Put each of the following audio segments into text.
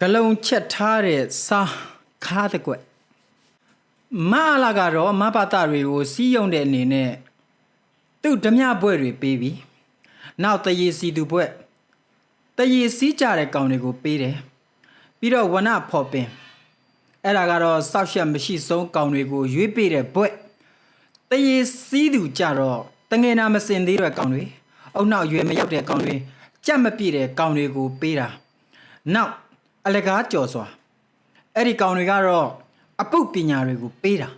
ဂလုံးချက်ထားတဲ့စားခါးတဲ့ကွက်မအလာကတော့မဘာတာတွေကိုစီးယုံတဲ့အနေနဲ့သူ့ဓမြဘွဲ့တွေပေးပြီးနောက်တရေစီသူဘွဲ့တရေစီးကြတဲ့ကောင်တွေကိုပေးတယ်ပြီးတော့ဝနဖော်ပင်အဲ့ဒါကတော့စောက်ရှက်မရှိဆုံးကောင်တွေကိုရွေးပေးတဲ့ဘွဲ့တရေစီးသူကြတော့တငယ်နာမစင်သေးတဲ့ကောင်တွေအုံနောက်ရွယ်မရောက်တဲ့ကောင်တွေကြက်မပြည့်တဲ့ကောင်တွေကိုပေးတာနောက် အလကားကြော်စွာအဲ့ဒီကောင်တွေကတော့အပုတ်ပညာတွေကိုပေးတာ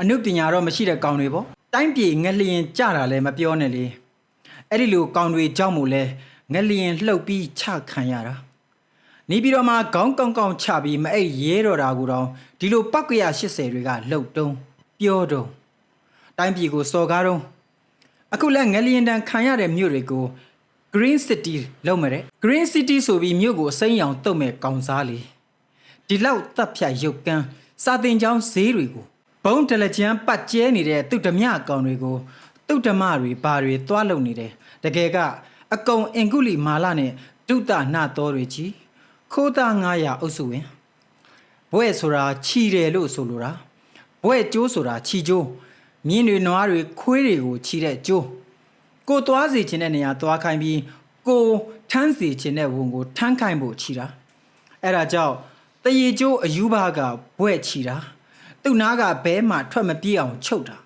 အနုပညာတော့မရှိတဲ့ကောင်တွေပေါ့တိုင်းပြည်ငလျင်ကြတာလည်းမပြောနဲ့လေအဲ့ဒီလိုကောင်တွေကြောက်မို့လဲငလျင်လှုပ်ပြီးချခံရတာနေပြီးတော့မှခေါင်းကောင်းကောင်းချပြီးမအိပ်ရဲတော့တာကိုတော့ဒီလိုပောက်ကရ80တွေကလှုပ်တုံးပြောတုံးတိုင်းပြည်ကိုစော်ကားတုံးအခုလဲငလျင်တန်ခံရတဲ့မြို့တွေကို Green City လုံးမယ်တဲ့ Green City ဆိုပြီးမြို့ကိုအစိမ်းရောင်တုတ်မဲ့ကောင်စားလေဒီလောက်တပ်ဖြတ်ရုပ်ကန်းစာတင်ကျောင်းဈေးတွေကိုဘုံတလကြမ်းပတ်ကျဲနေတဲ့သူဓမြကောင်တွေကိုသူဓမ္မတွေဘာတွေသွားလုံနေတယ်တကယ်ကအကုံအင်ကုလီမာလာနဲ့ဒုတနာတော်တွေကြီးခိုးသား900အုပ်စုဝင်ဘွဲ့ဆိုတာခြီတယ်လို့ဆိုလိုတာဘွဲ့ကျိုးဆိုတာခြီကျိုးမြင်းတွေနွားတွေခွေးတွေကိုခြီတဲ့ကျိုး ကိုသွားစီခြင်းတဲ့နေရာသွားခိုင်းပြီးကိုထမ်းစီခြင်းတဲ့ဝန်ကိုထမ်းခိုင်းဖို့ချီတာအဲ့ဒါကြောင့်တရေကျိုးအယူဘာကဘွဲ့ချီတာသူ့နားကဘဲမှထွက်မပြေးအောင်ချုပ်တာ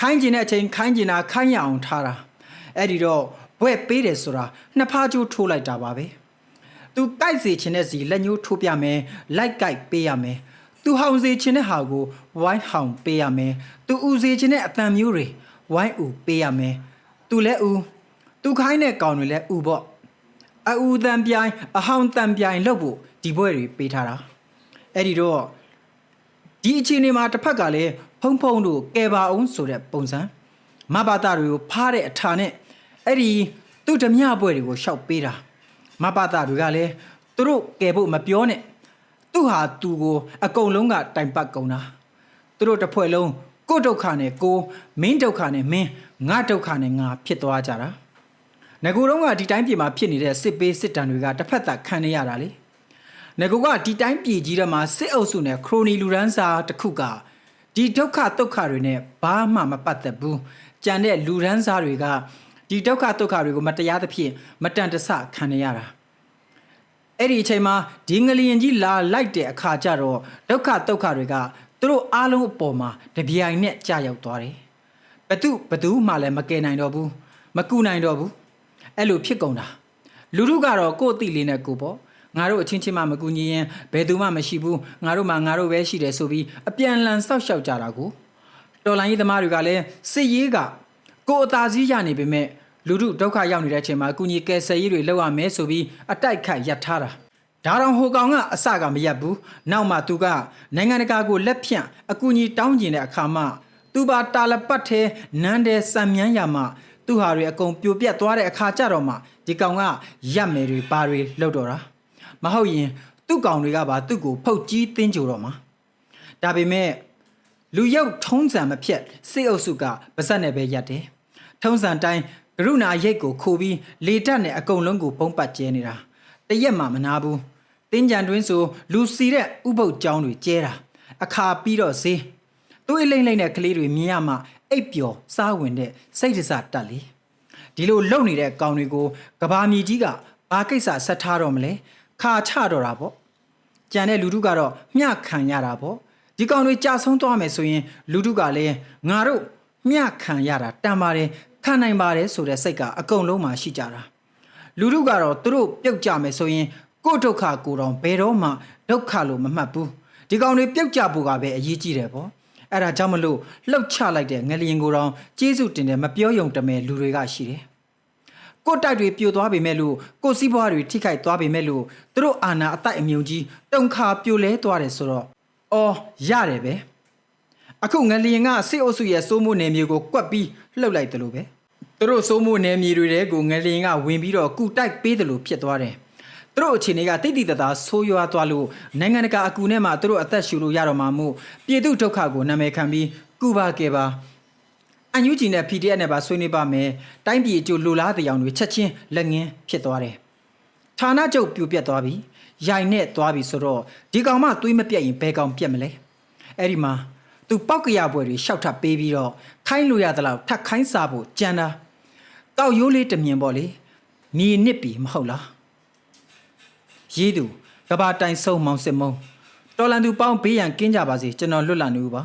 ခိုင်းခြင်းတဲ့အချိန်ခိုင်းခြင်းတာခိုင်းရအောင်ထားတာအဲ့ဒီတော့ဘွဲ့ပေးတယ်ဆိုတာနှစ်ဖားကျိုးထိုးလိုက်တာပါပဲသူကြိုက်စီခြင်းတဲ့စီလက်ညှိုးထိုးပြမယ်လိုက်ကြိုက်ပေးရမယ်သူဟောင်စီခြင်းတဲ့ဟာကိုဝိုင်းဟောင်ပေးရမယ်သူဦးစီခြင်းတဲ့အတန်မျိုးတွေဝိုင်းဦးပေးရမယ် သူလဲဦးသူခိုင်းတဲ့ကောင်တွေလဲဦးပေါ့အဦးတန်ပြိုင်အဟောင်းတန်ပြိုင်လုပ်ဖို့ဒီဘွဲတွေပေးထားတာအဲ့ဒီတော့ဒီအချိန်နေမှာတစ်ဖက်ကလည်းဖုံဖုံတို့ကဲပါအောင်ဆိုတဲ့ပုံစံမဘာတာတွေကိုဖားတဲ့အထာနဲ့အဲ့ဒီသူ့ဓမြဘွဲတွေကိုရှောက်ပေးတာမဘာတာတွေကလည်းသူတို့ကဲဖို့မပြောနဲ့သူ့ဟာသူကို အကုန်လုံးကတိုင်ပတ်ကုန်တာသူတို့တစ်ဖွဲ့လုံး ကိုယ့်ဒုက္ခနဲ့ကိုယ်မင်းဒုက္ခနဲ့မင်းငါဒုက္ခနဲ့ငါဖြစ်သွားကြတာငကူတော့ကဒီတိုင်းပြည်မှာဖြစ်နေတဲ့စစ်ပေးစစ်တမ်းတွေကတစ်ဖက်သက်ခံနေရတာလေငကူကဒီတိုင်းပြည်ကြီးထဲမှာစစ်အုပ်စုနဲ့ခရိုနီလူရန်စာတစ်ခုကဒီဒုက္ခဒုက္ခတွေနဲ့ဘာမှမပတ်သက်ဘူးကြံတဲ့လူရန်စာတွေကဒီဒုက္ခဒုက္ခတွေကိုမတရားသဖြင့်မတန်တဆခံနေရတာအဲ့ဒီအချိန်မှာဒီငလျင်ကြီးလာလိုက်တဲ့အခါကျတော့ဒုက္ခဒုက္ခတွေက သူတို့အားလုံးအပေါ်မှာတပြိုင်နဲ့ကြာရောက်သွားတယ်။ဘသူဘသူမှလည်းမကယ်နိုင်တော့ဘူးမကူနိုင်တော့ဘူးအဲ့လိုဖြစ်ကုန်တာလူတို့ကတော့ကိုယ့်အသိလေးနဲ့ကိုယ်ပေါ့ငါတို့အချင်းချင်းမှမကူညီရင်ဘယ်သူမှမရှိဘူးငါတို့မှငါတို့ပဲရှိတယ်ဆိုပြီးအပြန်လန်ဆောက်ရှောက်ကြတာကိုတော်လိုင်းရေးသမားတွေကလည်းစစ်ရေးကကိုယ်အသာစီးရနေပေမဲ့လူတို့ဒုက္ခရောက်နေတဲ့အချိန်မှာအကူညီကယ်ဆယ်ရေးတွေလုပ်ရမယ်ဆိုပြီးအတိုက်ခိုက်ရပ်ထားတာ ဒါတော့ဟိုကောင်ကအစကမရက်ဘူးနောက်မှသူကနိုင်ငံတကာကိုလက်ဖြန့်အကူအညီတောင်းကျင်တဲ့အခါမှသူပါတာလပတ်ထဲနန်းတဲ့စံမြန်းရမှသူဟာတွေအကုန်ပြိုပြက်သွားတဲ့အခါကျတော့မှဒီကောင်ကရက်မယ်တွေပါတွေလှုပ်တော့တာမဟုတ်ရင် သူ့ကောင်တွေကပါသူ့ကိုဖုတ်ကြီးတင်းကြတော့မှာဒါပေမဲ့လူရုပ်ထုံးစံမဖြတ်စိတ်အုပ်စုကပါဇက်နဲ့ပဲရက်တယ်ထုံးစံတိုင်းကရုဏာရိတ်ကိုခိုးပြီးလေတက်နဲ့အကုန်လုံးကိုပုံပတ်ကျဲနေတာ တရက်မှမနာဘူးတင်းကြံတွင်းဆိုလူစီတဲ့ဥပုပ်ကြောင်းတွေကျဲတာအခါပြီးတော့ဈေးသူ့အလိမ့်လိမ့်တဲ့ကလေးတွေမြင်ရမှအိပ်ပျော်စားဝင်တဲ့စိတ်ဒစတက်လေဒီလိုလုံနေတဲ့ကောင်တွေကိုကဘာမြေကြီးကဘာကိစ္စဆက်ထားတော့မလဲခါချတော့တာပေါ့ကြံတဲ့လူတို့ကတော့မျှခံရတာပေါ့ဒီကောင်တွေကြာဆုံးသွားမယ်ဆိုရင် လူတို့ကလည်းငါတို့မျှခံရတာတန်ပါတယ်ခံနိုင်ပါတယ်ဆိုတဲ့စိတ်ကအကုန်လုံးမှရှိကြတာ လူတို့ကတော့သူတို့ပြုတ်ကြမယ်ဆိုရင်ကိုယ့်ဒုက္ခကိုယ်တော်ဘယ်တော့မှဒုက္ခလို့မမှတ်ဘူးဒီကောင်တွေပြုတ်ကြဖို့ကပဲအရေးကြီးတယ်ပေါ့အဲ့ဒါကြောင့်မလို့လှုပ်ချလိုက်တဲ့ငလျင်ကိုယ်တော်ကျေးဇူးတင်တယ်မပြောယုံတမယ်လူတွေကရှိတယ်ကိုယ့်တိုက်တွေပြိုသွားပေမဲ့လို့ကိုယ့်စည်းပွားတွေထိခိုက်သွားပေမဲ့လို့သူတို့အာနာအတိုက်အမြုံကြီးတုံခါပြိုလဲသွားတယ်ဆိုတော့အော်ရတယ်ပဲအခုငလျင်ကစစ်အုပ်စုရဲ့စိုးမိုးနယ်မြေကိုကွက်ပြီးလှုပ်လိုက်တယ်လို့ပဲ သူတို့စိုးမိုးနယ်မြေတွေတဲကိုငလျင်ကဝင်ပြီးတော့ကုတိုက်ပေးတယ်လို့ဖြစ်သွားတယ်။သူတို့အခြေအနေကတိတ်တိတသားဆိုးရွားသွားလို့နိုင်ငံတကာအကူနဲ့မှသူတို့အသက်ရှူလို့ရတော့မှာမို့ပြည်သူဒုက္ခကိုနာမည်ခံပြီးကုပါကဲပါအန်ယူဂျီနဲ့ PDF နဲ့ပါဆွေးနွေးပါမယ်။တိုင်းပြည်အကျိုးလိုလားတဲ့အောင်တွေချက်ချင်းလက်ငင်းဖြစ်သွားတယ်။ဌာနချုပ်ပြိုပြက်သွားပြီရိုင်နဲ့သွားပြီဆိုတော့ဒီကောင်မှသွေးမပြတ်ရင်ဘယ်ကောင်ပြတ်မလဲအဲ့ဒီမှာ သူပောက်ကရပွဲတွေရှောက်ထပ်ပေးပြီးတော့ခိုင်းလို့ရသလောက်ထပ်ခိုင်းစားဖို့ကြံတာကောက်ရိုးလေးတစ်မြင်ပေါ့လေမြေနစ်ပြီမဟုတ်လားရေးသူကဘာတိုင်ဆုံးမောင်စစ်မုံတော်လန်သူပေါင်းဘေးရန်ကင်းကြပါစေကျွန်တော်လွတ်လပ်နေဦးပါ